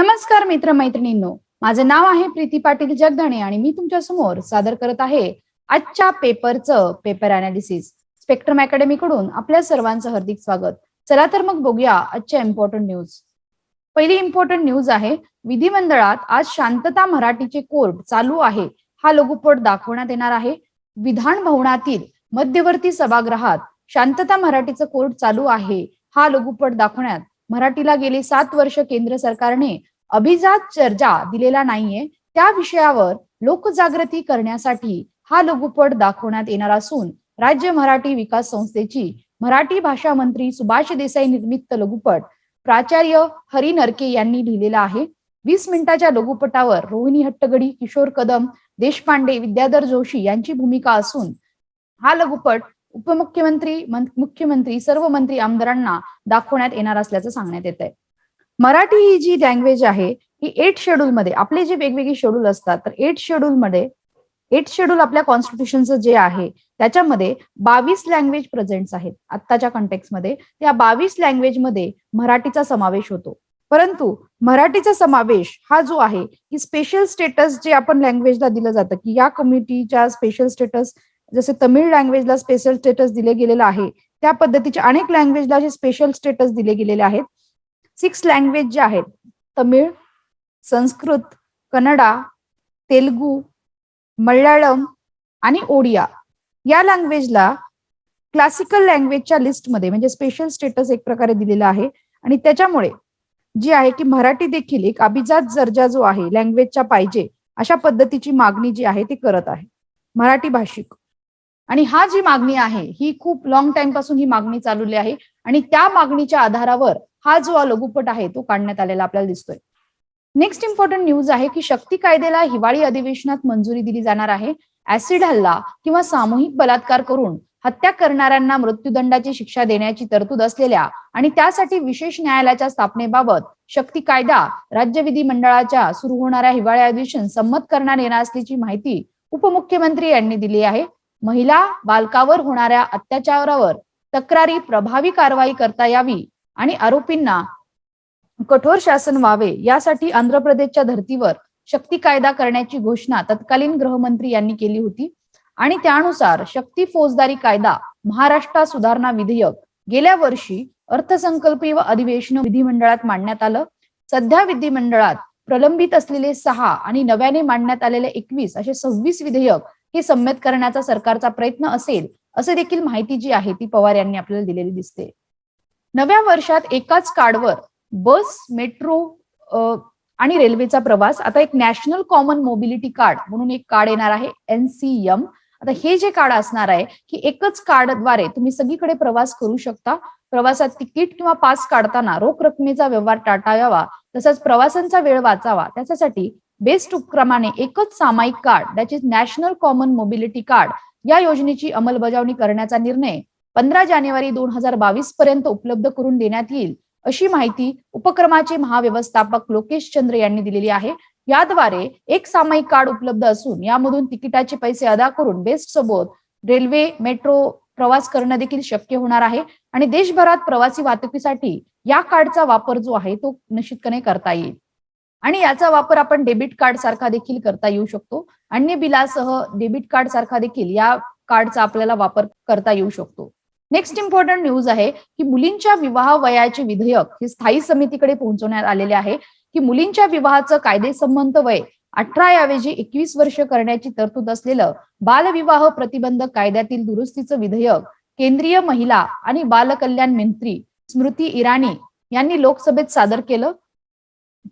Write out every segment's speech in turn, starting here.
नमस्कार मित्र मैत्रिणींनो माझं नाव आहे प्रीती पाटील जगदाणे आणि मी तुमच्यासमोर सादर करत आहे आजच्या पेपरचं पेपर अनालिसिस स्पेक्ट्रम अकॅडमी कडून आपल्या सर्वांचं हार्दिक स्वागत. चला तर मग बघूया आजच्या इम्पॉर्टंट न्यूज पहिली इम्पॉर्टंट न्यूज आहे विधिमंडळात आज शांतता मराठीचे कोर्ट चालू आहे. हा लघुपट दाखवण्यात येणार आहे. विधान भवनातील मध्यवर्ती सभागृहात शांतता मराठीचं कोर्ट चालू आहे. हा लघुपट दाखवण्यात मराठीला गेली सात वर्ष केंद्र सरकारने अभिजात चर्चा दिलेला नाहीये. त्या विषयावर लोकजागृती करण्यासाठी हा लघुपट दाखवण्यात येणार असून राज्य मराठी विकास संस्थेची मराठी भाषा मंत्री सुभाष देसाई निर्मित लघुपट प्राचार्य हरी नरके यांनी लिहिलेला आहे. वीस मिनिटाच्या लघुपटावर रोहिणी हट्टगडी किशोर कदम देशपांडे विद्याधर जोशी यांची भूमिका असून हा लघुपट उपमुख्यमंत्री मुख्यमंत्री सर्व मंत्री आमदारांना दाखवण्यात येणार असल्याचं सांगण्यात येत आहे मराठी ही जी लँग्वेज आहे ही एट शेड्यूल मध्ये आपले जे वेगवेगळे शेड्यूल असतात तर एट शेड्यूल मध्ये एट शेड्यूल आपल्या कॉन्स्टिट्यूशनचं जे आहे त्याच्यामध्ये बावीस लँग्वेज प्रेझेंट्स आहेत आत्ताच्या कंटेक्समध्ये. त्या बावीस लँग्वेजमध्ये मराठीचा समावेश होतो. परंतु मराठीचा समावेश हा जो आहे की स्पेशल स्टेटस जे आपण लँग्वेजला दिलं जातं की या कम्युनिटीच्या स्पेशल स्टेटस जसे तमिळ लँग्वेजला स्पेशल स्टेटस दिले गेलेलं आहे त्या पद्धतीचे अनेक लँग्वेजला जे स्पेशल स्टेटस दिले गेलेले आहेत सिक्स लँग्वेज ज्या आहेत तमिळ संस्कृत कन्नडा तेलगू मल्याळम आणि ओडिया या लँग्वेजला क्लासिकल लँग्वेजच्या लिस्टमध्ये म्हणजे स्पेशल स्टेटस एक प्रकारे दिलेला आहे. आणि त्याच्यामुळे जी आहे की मराठी देखील एक अभिजात दर्जा जो आहे लँग्वेजच्या पाहिजे अशा पद्धतीची मागणी जी आहे ती करत आहे. मराठी भाषिक. आणि हा जी मागणी आहे ही खूप लॉंग टाइमपासून ही मागणी चालवली आहे आणि त्या मागणीच्या आधारावर हा जो लघुपट आहे तो काढण्यात आलेला आपल्याला दिसतोय. नेक्स्ट इम्पॉर्टंट न्यूज आहे की शक्ती कायद्याला हिवाळी अधिवेशनात मंजुरी दिली जाणार आहे. ऍसिड हल्ला किंवा सामूहिक बलात्कार करून हत्या करणाऱ्यांना मृत्यूदंडाची शिक्षा देण्याची तरतूद असलेल्या आणि त्यासाठी विशेष न्यायालयाच्या स्थापनेबाबत शक्ती कायदा राज्य विधिमंडळाच्या सुरू होणाऱ्या हिवाळी अधिवेशन संमत करण्यात येणार असल्याची माहिती उपमुख्यमंत्री यांनी दिली आहे. महिला बालकावर होणाऱ्या अत्याचारावर तक्रारी प्रभावी कारवाई करता यावी आणि आरोपींना कठोर शासन व्हावे यासाठी आंध्र प्रदेशच्या धर्तीवर शक्ती कायदा करण्याची घोषणा तत्कालीन गृहमंत्री यांनी केली होती. आणि त्यानुसार शक्ती फौजदारी कायदा महाराष्ट्र सुधारणा विधेयक गेल्या वर्षी अर्थसंकल्पीय अधिवेशन विधिमंडळात मांडण्यात आलं. सध्या विधिमंडळात प्रलंबित असलेले सहा आणि नव्याने मांडण्यात आलेले एकवीस असे सव्वीस विधेयक हे संमत करण्याचा सरकारचा प्रयत्न असेल असे देखील माहिती जी आहे ती पवार यांनी आपल्याला दिलेली दिसते. नव्या वर्षात एकाच कार्डवर बस मेट्रो आणि रेल्वेचा प्रवास आता एक नॅशनल कॉमन मोबिलिटी कार्ड म्हणून एक कार्ड येणार आहे एनसीएम आता हे जे कार्ड असणार आहे की एकच कार्डद्वारे तुम्ही सगळीकडे प्रवास करू शकता. प्रवासात तिकीट किंवा पास काढताना रोख रकमेचा व्यवहार टाळावा तसंच प्रवासांचा वेळ वाचावा त्याच्यासाठी बेस्ट उपक्रमाने एकच सामायिक card that is national common mobility card या योजनेची अंमलबजावणी करण्याचा निर्णय पंधरा जानेवारी दोन हजार बावीस पर्यंत उपलब्ध करून देण्यात येईल अशी माहिती उपक्रमाचे महाव्यवस्थापक लोकेश चंद्र यांनी दिलेली आहे. याद्वारे एक सामायिक कार्ड उपलब्ध असून यामधून तिकिटाचे पैसे अदा करून बेस्ट सोबत रेल्वे मेट्रो प्रवास करणं देखील शक्य होणार आहे आणि देशभरात प्रवासी वाहतुकीसाठी या कार्डचा वापर जो आहे तो निश्चितपणे करता येईल. आणि याचा वापर आपण डेबिट कार्ड सारखा देखील करता येऊ शकतो. अन्य बिलासह डेबिट कार्ड सारखा देखील या कार्डचा आपल्याला वापर करता येऊ शकतो. नेक्स्ट इम्पॉर्टंट न्यूज आहे की मुलींच्या विवाह वयाचे विधेयक हे स्थायी समितीकडे पोहोचवण्यात आलेले आहे. की मुलींच्या विवाहाचं कायदेसंबंध वय अठरा ऐवजी एकवीस वर्ष करण्याची तरतूद असलेलं बालविवाह प्रतिबंध कायद्यातील दुरुस्तीचं विधेयक केंद्रीय महिला आणि बालकल्याण मंत्री स्मृती इराणी यांनी लोकसभेत सादर केलं.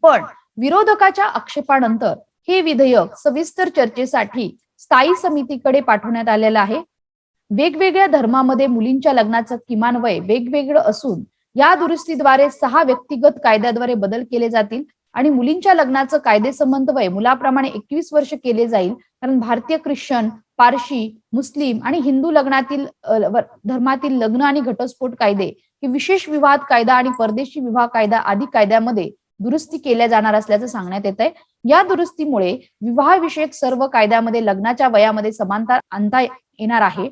पण विरोधकाच्या आक्षेपानंतर हे विधेयक सविस्तर चर्चेसाठी स्थायी समितीकडे पाठवण्यात आलेलं आहे. वेगवेगळ्या धर्मामध्ये मुलींच्या लग्नाचं किमान वय वेगवेगळं असून या दुरुस्तीद्वारे सहा व्यक्तिगत कायद्याद्वारे बदल केले जातील आणि मुलींच्या लग्नाचं कायदेसंबंध वय मुलाप्रमाणे एकवीस वर्ष केले जाईल. कारण भारतीय ख्रिश्चन पारशी मुस्लिम आणि हिंदू लग्नातील धर्मातील लग्न आणि घटस्फोट कायदे हे विशेष विवाह कायदा आणि परदेशी विवाह कायदा आदी कायद्यामध्ये दुरुस्ती केल्या जाणार असल्याचं सांगण्यात येत आहे या दुरुस्तीमुळे विवाहविषयक सर्व कायद्यामध्ये लग्नाच्या वयामध्ये समानता आणता येणार आहे.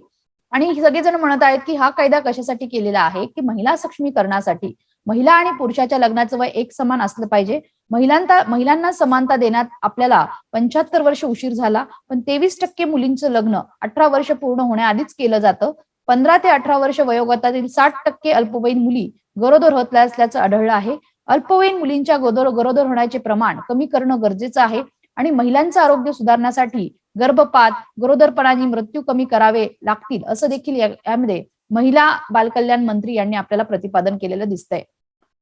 आणि सगळेजण म्हणत आहेत की हा कायदा कशासाठी केलेला आहे? की महिला सक्षमीकरणासाठी. महिला आणि पुरुषाच्या लग्नाचं वय एक समान असलं पाहिजे. महिलांना महिलांना समानता देण्यात आपल्याला पंच्याहत्तर वर्ष उशीर झाला. पण तेवीस टक्के मुलींचं लग्न अठरा वर्ष पूर्ण होण्याआधीच केलं जातं. पंधरा ते अठरा वर्ष वयोगटातील साठ टक्के अल्पवयीन मुली गरोदर होत असल्याचं आढळलं आहे. अल्पवयीन मुलींच्या गरोदर गरोदर होण्याचे प्रमाण कमी करणं गरजेचं आहे आणि महिलांचं आरोग्य सुधारण्यासाठी गर्भपात गरोदरपणाने मृत्यू कमी करावे लागतील असं देखील यामध्ये महिला बालकल्याण मंत्री यांनी आपल्याला प्रतिपादन केलेलं दिसतंय.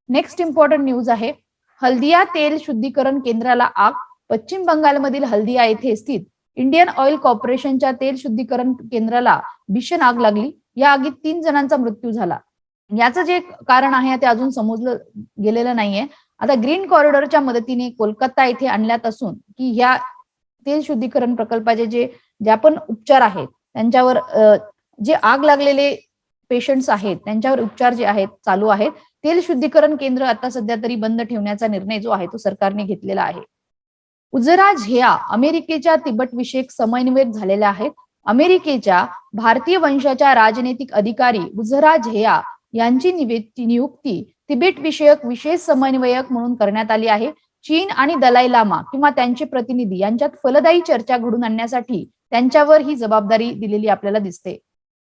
नेक्स्ट इम्पॉर्टंट न्यूज आहे हल्दिया तेल शुद्धीकरण केंद्राला आग पश्चिम बंगालमधील हल्दिया येथे स्थित इंडियन ऑइल कॉर्पोरेशनच्या तेल शुद्धीकरण केंद्राला भीषण आग लागली या आगीत तीन जणांचा मृत्यू झाला. याचं जे कारण आहे ते अजून समजलं गेलेलं नाहीये. आता ग्रीन कॉरिडॉरच्या मदतीने कोलकाता येथे आणल्यात असून की ह्या तेल शुद्धीकरण प्रकल्पाचे जे ज्या पण उपचार आहेत त्यांच्यावर जे आग लागलेले पेशंट्स आहेत त्यांच्यावर उपचार जे आहेत चालू आहेत तेल शुद्धीकरण केंद्र आता सध्या तरी बंद ठेवण्याचा निर्णय जो आहे तो सरकारने घेतलेला आहे. उजरा झेया अमेरिकेच्या तिबट विषयक समन्वयक झालेल्या आहेत. अमेरिकेच्या भारतीय वंशाच्या राजनैतिक अधिकारी उझरा झेया यांची निवे- नियुक्ती तिबेट विषयक विशेष समन्वयक म्हणून करण्यात आली आहे. चीन आणि दलाई लामा किंवा त्यांचे प्रतिनिधी यांच्यात फलदायी चर्चा घडून आणण्यासाठी त्यांच्यावर ही जबाबदारी दिलेली आपल्याला दिसते.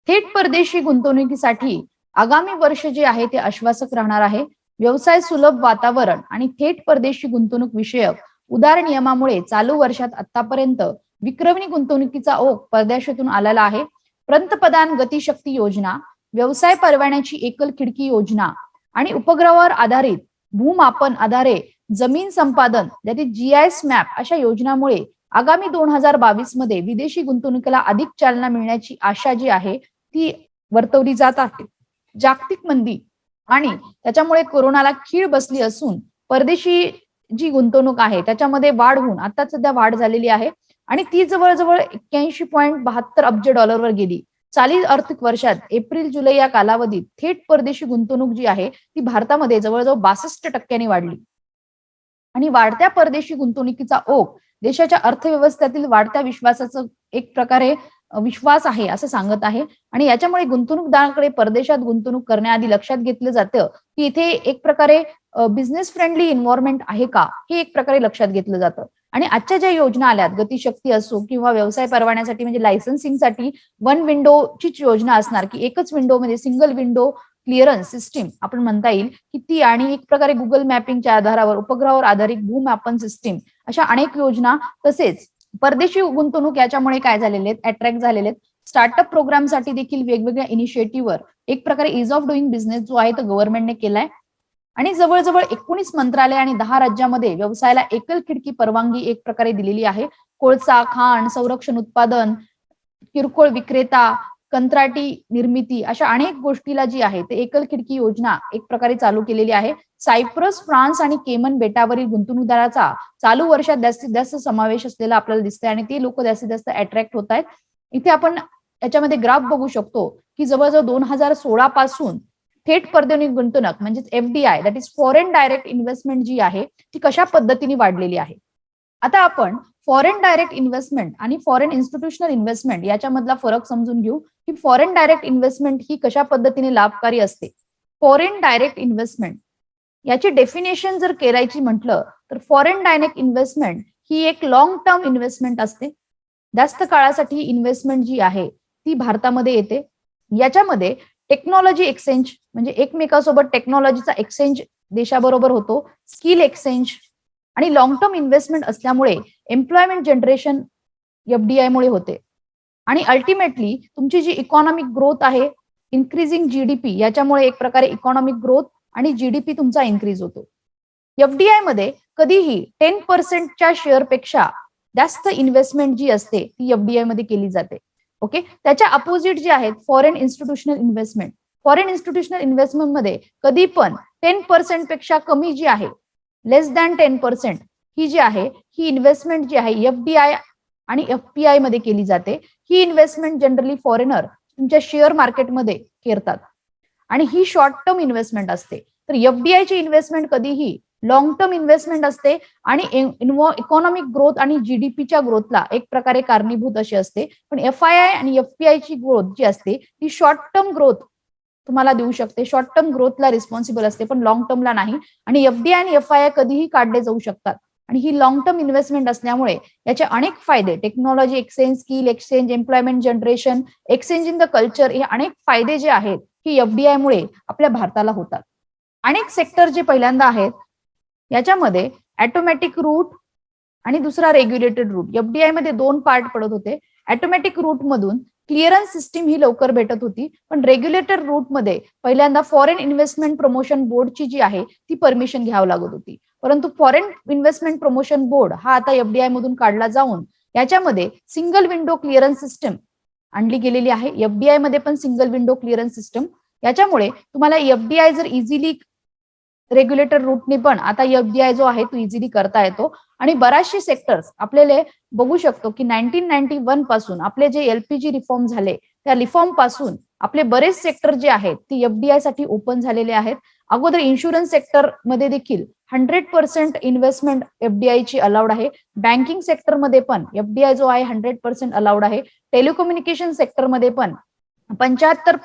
थेट परदेशी गुंतवणुकीसाठी आगामी वर्ष जे आहे ते आश्वासक राहणार आहे. व्यवसाय सुलभ वातावरण आणि थेट परदेशी गुंतवणूक विषयक उदार नियमामुळे चालू वर्षात आतापर्यंत विक्रमी गुंतवणुकीचा ओघ परदेशातून आलेला आहे. पंतप्रधान गतिशक्ती योजना व्यवसाय परवान्याची एकल खिडकी योजना आणि उपग्रहावर आधारित भूमापन आधारे जमीन संपादन ज्याचे जीआयएस मॅप अशा योजनामुळे आगामी दोन हजार बावीसमध्ये विदेशी गुंतवणुकीला अधिक चालना मिळण्याची आशा जी आहे ती वर्तवली जात आहे. जागतिक मंदी आणि त्याच्यामुळे कोरोनाला खीळ बसली असून परदेशी जी गुंतवणूक आहे त्याच्यामध्ये वाढ होऊन आता सध्या वाढ झालेली आहे आणि ती जवळजवळ एक्क्याऐंशी पॉईंट बहात्तर अब्ज डॉलरवर गेली. चालीस आर्थिक वर्षात एप्रिल जुलै या कालावधीत थेट परदेशी गुंतवणूक जी आहे ती भारतामध्ये जवळजवळ बासष्ट टक्क्यांनी वाढली. आणि वाढत्या परदेशी गुंतवणुकीचा ओघ देशाच्या अर्थव्यवस्थेतील वाढत्या विश्वासाचं एक प्रकारे विश्वास आहे असं सांगत आहे. आणि याच्यामुळे गुंतवणूकदारांकडे परदेशात गुंतवणूक करण्याआधी लक्षात घेतलं जातं की इथे एक प्रकारे बिझनेस फ्रेंडली इन्व्हायरमेंट आहे का हे एक प्रकारे लक्षात घेतलं जातं. आणि आजच्या ज्या योजना आल्यात गतिशक्ती असो किंवा व्यवसाय परवान्यासाठी म्हणजे लायसन्सिंगसाठी वन विंडोचीच योजना असणार की एकच विंडो म्हणजे सिंगल विंडो क्लिअरन्स सिस्टीम आपण म्हणता येईल की ती आणि एक प्रकारे गुगल मॅपिंगच्या आधारावर उपग्रहावर आधारित भूमापन सिस्टीम अशा अनेक योजना तसेच परदेशी गुंतवणूक याच्यामुळे काय झालेले आहेत? अट्रॅक्ट झालेले आहेत. स्टार्टअप प्रोग्रामसाठी देखील वेगवेगळ्या इनिशिएटिव्हवर एक प्रकारे इज ऑफ डुईंग बिझनेस जो आहे तो गव्हर्नमेंटने केलाय. आणि जवळजवळ एकोणीस मंत्रालय आणि दहा राज्यामध्ये व्यवसायाला एकल खिडकी परवानगी एक प्रकारे दिलेली आहे. कोळसा खाण संरक्षण उत्पादन किरकोळ विक्रेता कंत्राटी निर्मिती अशा अनेक गोष्टीला जी आहे ते एकल खिडकी योजना एक प्रकारे चालू केलेली आहे. सायप्रस फ्रान्स आणि केमन बेटावरील गुंतवणूकदाराचा चालू वर्षात जास्तीत जास्त समावेश असलेला आपल्याला दिसतोय आणि ते लोक जास्तीत जास्त अट्रॅक्ट होत आहेत. इथे आपण याच्यामध्ये ग्राफ बघू शकतो की जवळजवळ दोन हजार सोळा पासून थेट परदेशी गुंतवणूक म्हणजेच FDI that is foreign direct investment जी आहे ती कशा पद्धतीने वाढलेली आहे? आता आपण फॉरेन डायरेक्ट इन्व्हेस्टमेंट आणि फॉरेन इन्स्टिट्यूशनल इन्व्हेस्टमेंट याच्यामधला फरक समजून घेऊ की फॉरेन डायरेक्ट इन्व्हेस्टमेंट ही कशा पद्धतीने लाभकारी असते? फॉरेन डायरेक्ट इन्व्हेस्टमेंट याची डेफिनेशन जर करायची म्हटलं तर फॉरेन डायरेक्ट इन्व्हेस्टमेंट ही एक लॉंग टर्म इन्व्हेस्टमेंट असते. जास्त काळासाठी इन्व्हेस्टमेंट जी आहे ती भारतामध्ये येते. याच्यामध्ये टेक्नॉलॉजी एक्सचेंज म्हणजे एकमेकासोबत टेक्नॉलॉजीचा एक्सचेंज देशाबरोबर होतो स्किल एक्सचेंज आणि लॉंग टर्म इन्व्हेस्टमेंट असल्यामुळे एम्प्लॉयमेंट जनरेशन एफडीआय मुळे होते. आणि अल्टिमेटली तुमची जी इकॉनॉमिक ग्रोथ आहे इन्क्रीजिंग जीडीपी याच्यामुळे एक प्रकारे इकॉनॉमिक ग्रोथ आणि जीडीपी तुमचा इन्क्रीज होतो. एफडीआयमध्ये कधीही टेन पर्सेंटच्या शेअरपेक्षा जास्त इन्व्हेस्टमेंट जी असते ती एफडीआयमध्ये केली जाते. ओके त्याच्या अपोजिट जे आहेत foreign institutional investment foreign institutional इन्व्हेस्टमेंटमध्ये कधी पण टेन पर्सेंटपेक्षा कमी जी आहे लेस दॅन टेन पर्सेंट ही जी आहे ही इन्व्हेस्टमेंट जी आहे एफडीआय आणि एफपीआयमध्ये केली जाते. ही इन्व्हेस्टमेंट जनरली फॉरेनर तुमच्या शेअर मार्केटमध्ये करतात. आणि ही शॉर्ट टर्म इन्व्हेस्टमेंट असते. तर एफडीआय ची इन्व्हेस्टमेंट कधीही लॉंग टर्म इन्व्हेस्टमेंट असते आणि इकॉनॉमिक ग्रोथ आणि जीडीपीच्या ग्रोथला एक प्रकारे कारणीभूत अशी असते. पण एफ आय आय आणि एफपीआय ची ग्रोथ जी असते ती शॉर्ट टर्म ग्रोथ तुम्हाला देऊ शकते. शॉर्ट टर्म ग्रोथला रिस्पॉन्सिबल असते पण लॉंग टर्मला नाही. आणि एफडीआय आणि एफ आय आय कधीही काढले जाऊ शकतात. आणि ही लॉंग टर्म इन्व्हेस्टमेंट असल्यामुळे याचे अनेक फायदे technology exchange skill exchange employment generation exchange in the culture हे अनेक फायदे जे आहेत ही एफडीआय मुळे आपल्या भारताला होतात. अनेक सेक्टर जे पहिल्यांदा आहेत याच्यामध्ये ऑटोमॅटिक रूट आणि दुसरा रेग्युलेटेड रूट. एफडीआयमध्ये दोन पार्ट पडत होते. ऑटोमॅटिक रूट मधून क्लिअरन्स सिस्टीम ही लवकर भेटत होती. पण रेग्युलेटर रूटमध्ये पहिल्यांदा फॉरेन इन्व्हेस्टमेंट प्रमोशन बोर्डची जी आहे ती परमिशन घ्यावं लागत होती. परंतु फॉरेन इन्व्हेस्टमेंट प्रमोशन बोर्ड हा आता एफडीआय मधून काढला जाऊन याच्यामध्ये सिंगल विंडो क्लिअरन्स सिस्टम आणली गेलेली आहे. एफडीआयमध्ये पण सिंगल विंडो क्लिअरन्स सिस्टम. याच्यामुळे तुम्हाला एफडीआय जर इझिली रेग्युलेटर रूटनी पण आता एफडीआय जो आहे तो इझिली करता येतो. आणि बराचसे सेक्टर्स आपल्याला बघू शकतो की नाईन्टीन नाईन्टी वनपासून आपले जे एलपीजी रिफॉर्म झाले त्या रिफॉर्मपासून आपले बरेच सेक्टर जे आहेत ते एफडीआयसाठी ओपन झालेले आहेत. अगोदर इन्शुरन्स सेक्टरमध्ये देखील हंड्रेड पर्सेंट इन्व्हेस्टमेंट एफडीआय ची अलाउड आहे. बँकिंग सेक्टरमध्ये पण एफडीआय जो आहे हंड्रेड पर्सेंट अलाउड आहे. टेलिकम्युनिकेशन सेक्टरमध्ये पण पंच्याहत्तर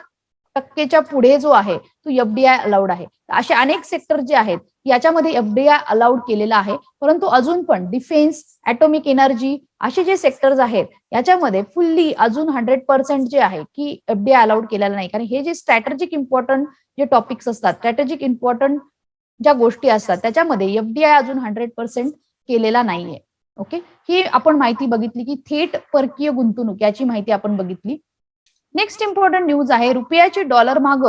टक्केच्या पुढे जो आहे तो एफडीआय अलाउड आहे. असे अनेक सेक्टर जे आहेत याच्यामध्ये एफडीआय अलाउड केलेला आहे. परंतु अजून पण डिफेन्स ऍटोमिक एनर्जी असे जे सेक्टर्स आहेत याच्यामध्ये फुल्ली अजून हंड्रेड पर्सेंट जे आहे की एफडीआय अलाउड केलेला नाही. कारण हे जे स्ट्रॅटेजिक इम्पॉर्टंट जे टॉपिक्स असतात स्ट्रॅटेजिक इम्पॉर्टंट ज्या गोष्टी असतात त्याच्यामध्ये एफडीआय अजून हंड्रेड पर्सेंट केलेला नाहीये. ओके ही आपण माहिती बघितली की थेट परकीय गुंतवणूक याची माहिती आपण बघितली. नेक्स्ट इम्पॉर्टंट न्यूज आहे रुपयाची डॉलर माग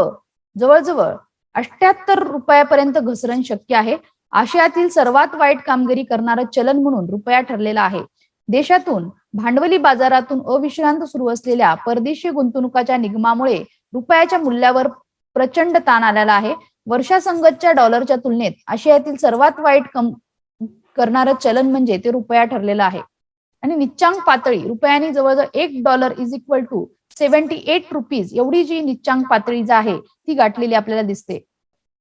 जवळजवळ अठ्याहत्तर रुपयापर्यंत घसरण शक्य आहे. आशियातील सर्वात वाईट कामगिरी करणारं चलन म्हणून रुपया ठरलेला आहे. देशातून भांडवली बाजारातून अविश्रांत सुरू असलेल्या परदेशी गुंतवणुकाच्या निगमामुळे रुपयाच्या मूल्यावर प्रचंड ताण आलेला आहे. वर्षासंगतच्या डॉलरच्या तुलनेत आशियातील सर्वात वाईट कम करणारं चलन म्हणजे ते रुपया ठरलेलं आहे. आणि निच्चांक पातळी रुपयाने जवळजवळ एक dollar is equal to seventy eight rupees एवढी जी निच्चांक पातळी जी आहे ती गाठलेली आपल्याला दिसते.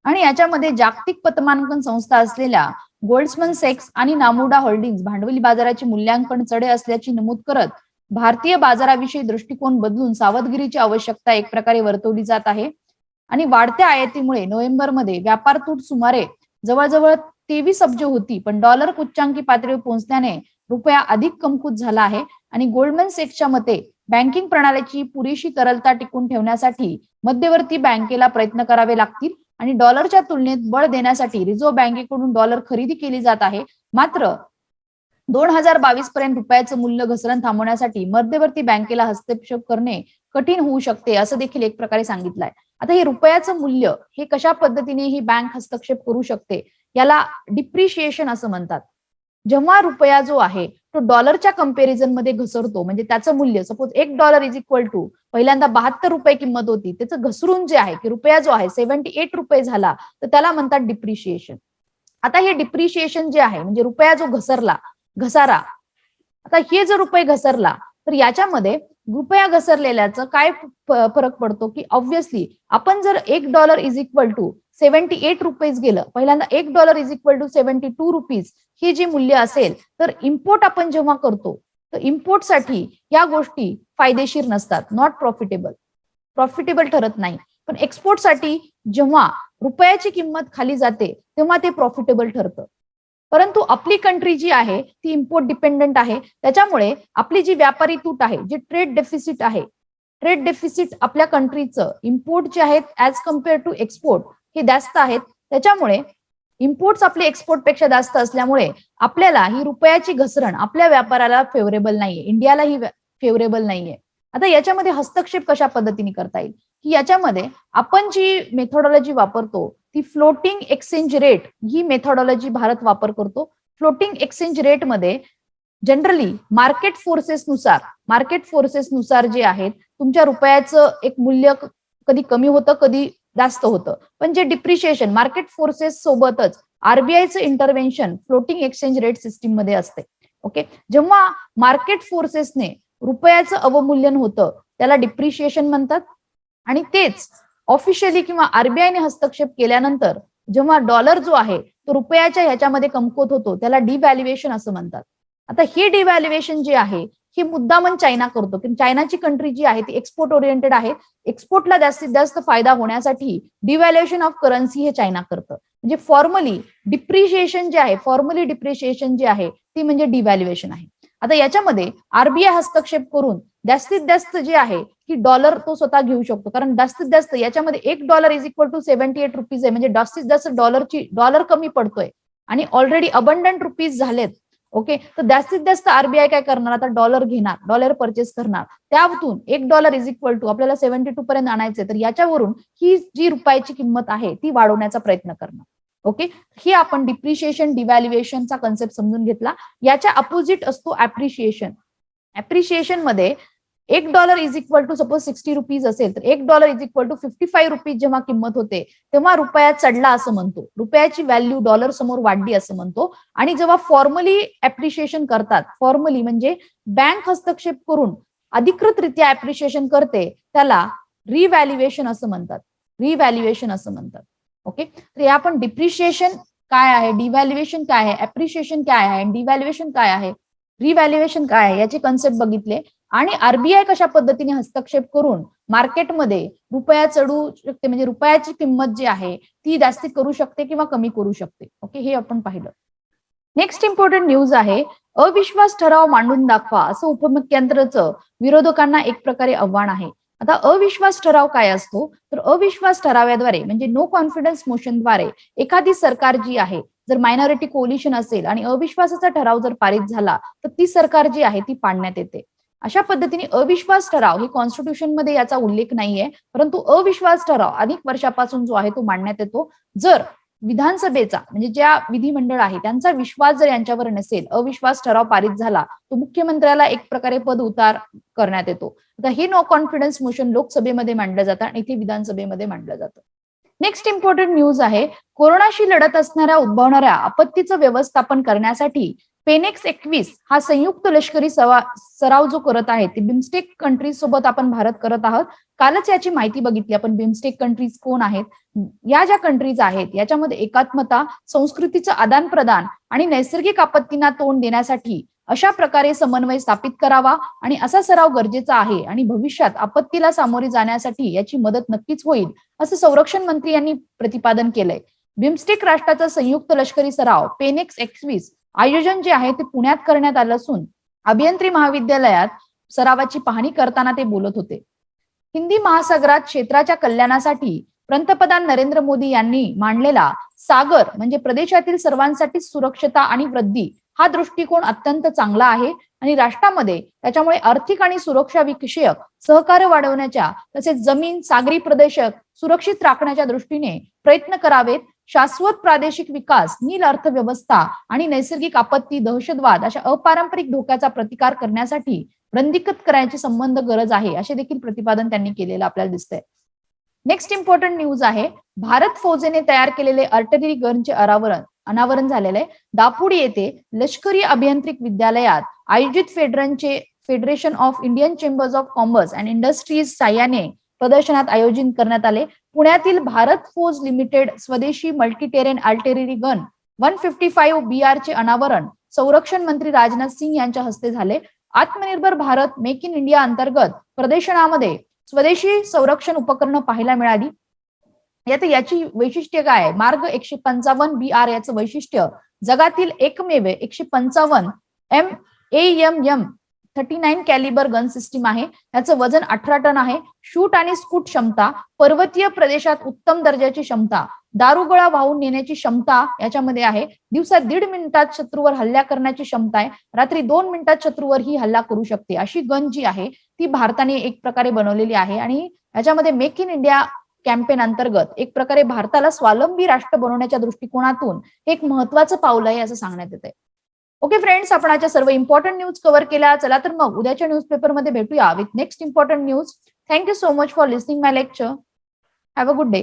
आणि याच्यामध्ये जागतिक पतमानांकन संस्था असलेल्या गोल्डस्मन सेक्स आणि नामुडा होल्डिंग भांडवली बाजाराचे मूल्यांकन चढे असल्याची नमूद करत भारतीय बाजाराविषयी दृष्टिकोन बदलून सावधगिरीची आवश्यकता एक प्रकारे वर्तवली जात आहे. आणि वाढत्या आयातीमुळे नोव्हेंबरमध्ये व्यापार तूट सुमारे जवळजवळ तेवीस अब्ज होती पण डॉलर उच्चांकी पातळीवर पोहोचल्याने रुपया अधिक कमकुत झाला आहे. आणि गोल्डमन सेक्सच्या मते बँकिंग प्रणालीची पुरेशी तरलता टिकून ठेवण्यासाठी मध्यवर्ती बँकेला प्रयत्न करावे लागतील आणि डॉलरच्या तुलनेत बळ देण्यासाठी रिझर्व्ह बँकेकडून डॉलर खरेदी केली जात आहे. मात्र दोन हजार बावीस पर्यंत रुपयाचं मूल्य घसरण थांबवण्यासाठी मध्यवर्ती बँकेला हस्तक्षेप करणे कठीण होऊ शकते असं देखील एक प्रकारे सांगितलंय. आता हे रुपयाचं मूल्य हे कशा पद्धतीने ही बँक हस्तक्षेप करू शकते याला डिप्रिशिएशन असं म्हणतात. जेव्हा रुपया जो आहे तो डॉलरच्या कंपॅरिझनमध्ये घसरतो. म्हणजे त्याचं मूल्य सपोज एक डॉलर इज इक्वल टू पहिल्यांदा बहात्तर रुपये किंमत होती. त्याचं घसरून जे आहे की रुपया जो आहे सेव्हन्टी एट रुपये झाला तर त्याला म्हणतात डिप्रिशिएशन आता हे डिप्रिशिएशन जे आहे म्हणजे रुपया जो घसरला घसारा आता हे जर रुपये घसरला तर याच्यामध्ये रुपया घसरलेल्याचं काय फरक पडतो की ऑब्व्हियसली आपण जर एक dollar is equal to seventy eight rupees गेलं. पहिल्यांदा एक dollar is equal to seventy two rupees. ही जी मूल्य असेल तर इम्पोर्ट आपण जेव्हा करतो तर इम्पोर्टसाठी या गोष्टी फायदेशीर नसतात. नॉट प्रॉफिटेबल प्रॉफिटेबल ठरत नाही. पण एक्सपोर्टसाठी जेव्हा रुपयाची किंमत खाली जाते तेव्हा ते प्रॉफिटेबल ठरतं. परंतु आपली कंट्री जी आहे ती इम्पोर्ट डिपेंडंट आहे. त्याच्यामुळे आपली जी व्यापारी तूट आहे जी ट्रेड डेफिसिट आहे ट्रेड डेफिसिट आपल्या कंट्रीचं इम्पोर्ट जे आहेत ऍज कंपेअर टू एक्सपोर्ट हे जास्त आहेत. त्याच्यामुळे इम्पोर्ट्स आपले एक्सपोर्टपेक्षा जास्त असल्यामुळे आपल्याला ही रुपयाची घसरण आपल्या व्यापाराला फेवरेबल नाहीये. इंडियाला ही फेवरेबल नाहीये. आता याच्यामध्ये हस्तक्षेप कशा पद्धतीने करता येईल? की याच्यामध्ये आपण जी मेथोडॉलॉजी वापरतो ती फ्लोटिंग एक्सचेंज रेट ही मेथोडॉलॉजी भारत वापर करतो. फ्लोटिंग एक्सचेंज रेटमध्ये जनरली मार्केट फोर्सेसनुसार मार्केट फोर्सेसनुसार जे आहेत तुमच्या रुपयाचं एक मूल्य कधी कमी होतं कधी जास्त होतं. पण जे डिप्रिशिएशन मार्केट फोर्सेस सोबतच आरबीआयचं इंटरव्हेन्शन फ्लोटिंग एक्सचेंज रेट सिस्टीममध्ये असते. ओके जेव्हा मार्केट फोर्सेसने रुपयाचं अवमूल्यन होतं त्याला डिप्रिशिएशन म्हणतात. आणि तेच ऑफिशियली किंवा आरबीआयने हस्तक्षेप केल्यानंतर जेव्हा डॉलर जो आहे तो रुपयाच्या ह्याच्यामध्ये कमकुवत होतो त्याला डिव्हॅल्युएशन असं म्हणतात. आता हे डिव्हॅल्युएशन जे आहे ही मुद्दामन चायना करतो. की चायनाची कंट्री जी आहे ती एक्सपोर्ट ओरिएंटेड आहे. एक्सपोर्टला जास्तीत जास्त फायदा होण्यासाठी डिव्हॅल्युएशन ऑफ करन्सी हे चायना करतं. म्हणजे फॉर्मली डिप्रिशिएशन जे आहे फॉर्मली डिप्रिशिएशन जे आहे ती म्हणजे डिव्हॅल्युएशन आहे. आता याच्यामध्ये आरबीआय हस्तक्षेप करून जास्तीत जास्त जे आहे की डॉलर तो स्वतः घेऊ शकतो. कारण जास्तीत जास्त याच्यामध्ये एक dollar is equal to seventy eight rupees आहे. म्हणजे जास्तीत जास्त डॉलरची डॉलर कमी पडतोय. आणि ऑलरेडी अबंडंट रुपीज झालेत. ओके तर जास्तीत जास्त आरबीआय काय करणार? आता डॉलर घेणार डॉलर परचेस करणार. त्यातून एक डॉलर इज इक्वल टू आपल्याला सेव्हन्टी टू पर्यंत आणायचे तर याच्यावरून ही जी रुपयाची किंमत आहे ती वाढवण्याचा प्रयत्न करणार. ओके हे आपण डिप्रिशिएशन डिव्हॅल्युएशनचा कन्सेप्ट समजून घेतला. याच्या अपोजिट असतो ऍप्रिशिएशन ऍप्रिशिएशनमध्ये एक dollar is equal to suppose sixty rupees असेल तर एक dollar is equal to fifty five rupees जेव्हा किंमत होते तेव्हा रुपया चढला असं म्हणतो. रुपयाची व्हॅल्यू डॉलर समोर वाढली असं म्हणतो. आणि जेव्हा फॉर्मली ऍप्रिशिएशन करतात फॉर्मली म्हणजे बँक हस्तक्षेप करून अधिकृतरित्या ऍप्रिशिएशन करते त्याला रिव्हॅल्युएशन असं म्हणतात. रिव्हॅल्युएशन असं म्हणतात. ओके तर हे आपण डिप्रिशिएशन काय आहे? डिव्हॅल्युएशन काय आहे? ऍप्रिशिएशन काय आहे? डिव्हॅल्युएशन काय आहे? रिव्हॅल्युएशन काय आहे? याचे कन्सेप्ट बघितले. आणि आरबीआय कशा पद्धतीने हस्तक्षेप करून मार्केटमध्ये रुपया चढू शकते म्हणजे रुपयाची किंमत जी आहे ती जास्ती करू शकते किंवा कमी करू शकते? ओके हे आपण पाहिलं. नेक्स्ट इम्पॉर्टंट न्यूज आहे अविश्वास ठराव मांडून दाखवा असं उपमुख्यमंत्र्याचं विरोधकांना एक प्रकारे आव्हान आहे. आता अविश्वास ठराव काय असतो? तर अविश्वास ठराव्याद्वारे म्हणजे नो कॉन्फिडन्स मोशनद्वारे एखादी सरकार जी आहे जर मायनॉरिटी कोलिशन असेल आणि अविश्वासाचा ठराव जर पारित झाला तर ती सरकार जी आहे ती पाडण्यात येते. अशा पद्धतीने अविश्वास ठराव ही कॉन्स्टिट्यूशनमध्ये याचा उल्लेख नाहीये. परंतु अविश्वास ठराव अनेक वर्षापासून जो आहे तो मांडण्यात येतो. जर विधानसभेचा म्हणजे ज्या विधिमंडळ आहे त्यांचा विश्वास जर यांच्यावर नसेल अविश्वास ठराव पारित झाला तो मुख्यमंत्र्याला एक प्रकारे पद उतार करण्यात येतो. आता हे नो कॉन्फिडन्स मोशन लोकसभेमध्ये मांडलं जातं आणि इथे विधानसभेमध्ये मांडलं जातं. नेक्स्ट इम्पॉर्टंट न्यूज आहे कोरोनाशी लढत असणाऱ्या उद्भवणाऱ्या आपत्तीचं व्यवस्थापन करण्यासाठी पेनेक्स एकवीस हा संयुक्त लष्करी सराव जो करत आहे ते बिमस्टेक कंट्रीज सोबत आपण भारत करत आहोत. कालच याची माहिती बघितली आपण बिमस्टेक कंट्रीज कोण आहेत? या ज्या कंट्रीज आहेत याच्यामध्ये एकात्मता संस्कृतीचं आदान प्रदान आणि नैसर्गिक आपत्तींना तोंड देण्यासाठी अशा प्रकारे समन्वय स्थापित करावा आणि असा सराव गरजेचा आहे आणि भविष्यात आपत्तीला सामोरे जाण्यासाठी याची मदत नक्कीच होईल असं संरक्षण मंत्री यांनी प्रतिपादन केलंय. बिमस्टेक राष्ट्राचा संयुक्त लष्करी सराव पेनेक्स एकवीस आयोजन जे आहे ते पुण्यात करण्यात आलं असून अभियंत्री महाविद्यालयात सरावाची पाहणी करताना ते बोलत होते. हिंदी महासागरात क्षेत्राच्या कल्याणासाठी पंतप्रधान नरेंद्र मोदी यांनी मांडलेला सागर म्हणजे प्रदेशातील सर्वांसाठी सुरक्षता आणि वृद्धी हा दृष्टिकोन अत्यंत चांगला आहे आणि राष्ट्रामध्ये त्याच्यामुळे आर्थिक आणि सुरक्षा विषयक सहकार्य वाढवण्याच्या तसेच जमीन सागरी प्रदेशक सुरक्षित राखण्याच्या दृष्टीने प्रयत्न करावेत शाश्वत प्रादेशिक विकास नील अर्थव्यवस्था आणि नैसर्गिक आपत्ती दहशतवाद अशा अपारंपरिक धोक्याचा प्रतिकार करण्यासाठी वृंदीकृत करण्याची संबंध गरज आहे असे देखील प्रतिपादन त्यांनी केलेलं आपल्याला दिसतंय. नेक्स्ट इम्पॉर्टंट न्यूज आहे भारत फौजेने तयार केलेले आर्टलरी गनचे अनावरण अनावरण झालेलं आहे. दापुडी येथे लष्करी अभियांत्रिक विद्यालयात आयोजित फेडरनचे federation of Indian chambers of commerce and industries साह्याने प्रदर्शनात आयोजित करण्यात आले. पुण्यातील भारत फौज लिमिटेड स्वदेशी multiterrain artillery gun one fifty five B R चे अनावरण संरक्षण मंत्री राजनाथ सिंग यांच्या हस्ते झाले. आत्मनिर्भर भारत मेक इन इंडिया अंतर्गत प्रदर्शनामध्ये स्वदेशी संरक्षण उपकरणं पाहायला मिळाली. यात याची वैशिष्ट्य काय आहे? मार्ग एकशे पंचावन्न बी आर याचं वैशिष्ट्य जगातील एकमेव एकशे पंचावन्न M A M M thirty nine calibre gun system आहे. याचं वजन अठरा टन आहे. शूट आणि स्कूट क्षमता पर्वतीय प्रदेशात उत्तम दर्जाची क्षमता दारुगोळा वाहून नेण्याची क्षमता याच्यामध्ये आहे. दिवसात दीड मिनिटात शत्रूवर हल्ला करण्याची क्षमता आहे. रात्री दोन मिनिटात शत्रूवर ही हल्ला करू शकते. अशी गन जी आहे ती भारताने एक प्रकारे बनवलेली आहे. आणि याच्यामध्ये मेक इन इंडिया कॅम्पेन अंतर्गत एक प्रकारे भारताला स्वावलंबी राष्ट्र बनवण्याच्या दृष्टिकोनातून एक महत्वाचं पाऊल आहे असं सांगण्यात येते ओके फ्रेंड्स आपण आजच्या सर्व इम्पॉर्टंट न्यूज कव्हर केल्या. चला तर मग उद्याच्या न्यूज पेपरमध्ये भेटूया with next important news thank you so much for listening my lecture have a good day